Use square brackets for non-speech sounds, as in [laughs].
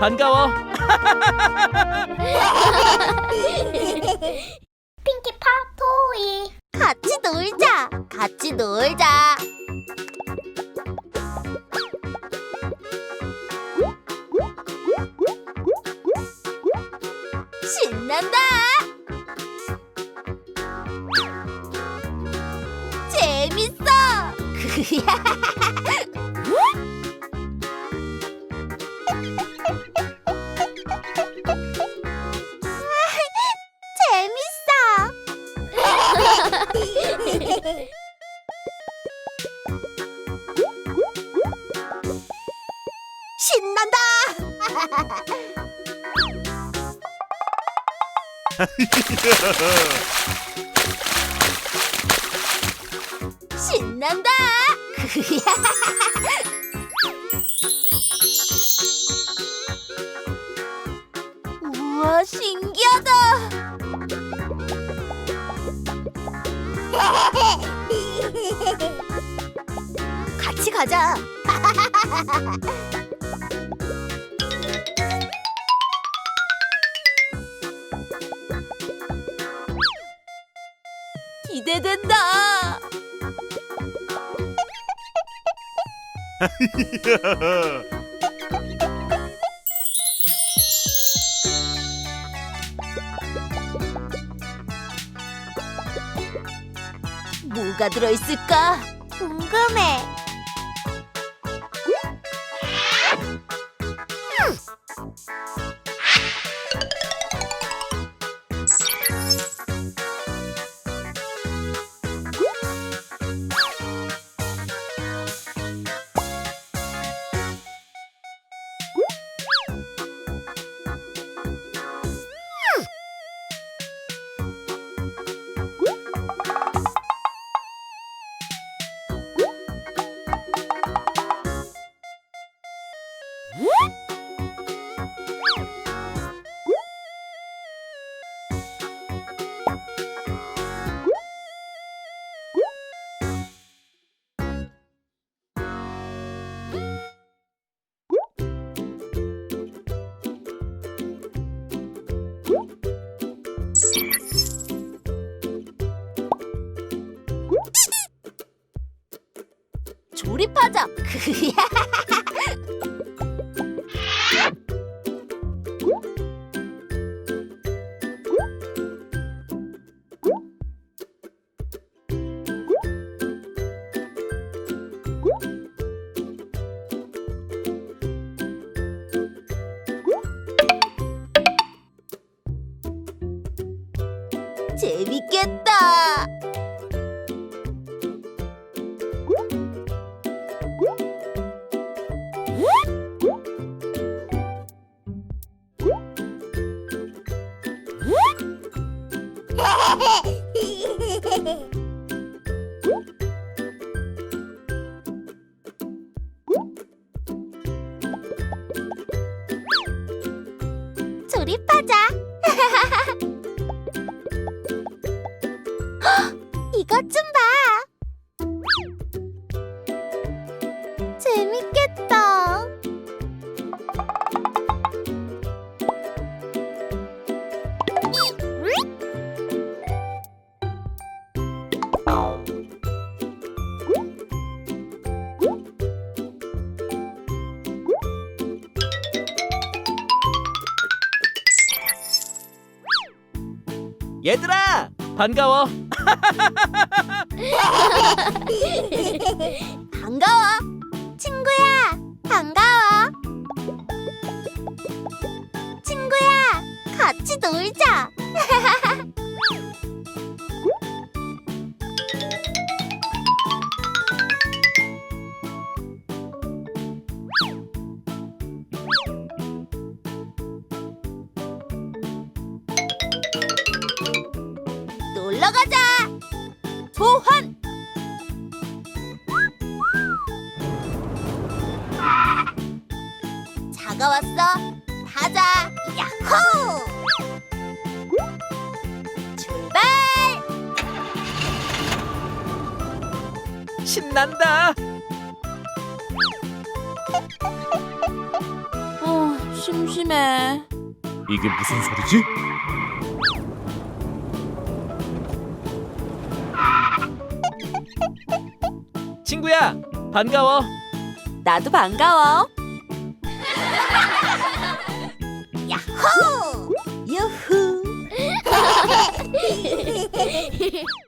반가워. 핑키파 토이. 같이 놀자 같이 놀자. 신난다. 재밌어 [laughs] 신난다. [laughs] 신난다. [laughs] 우와 신기하다 같이 가자 [laughs] 기대된다 [laughs] 뭐가 들어있을까? 궁금해. 조립하자. [laughs] 재밌겠다. [laughs] 조립하자. [laughs] 이것 좀 얘들아, 반가워. [laughs] 놀러 가자. 소환. 자가 왔어. 타자. 야호! 출발. 신난다. 어, 심심해. 이게 무슨 소리지? 친구야, 반가워. 나도 반가워. 야호! [laughs] 유후. [laughs]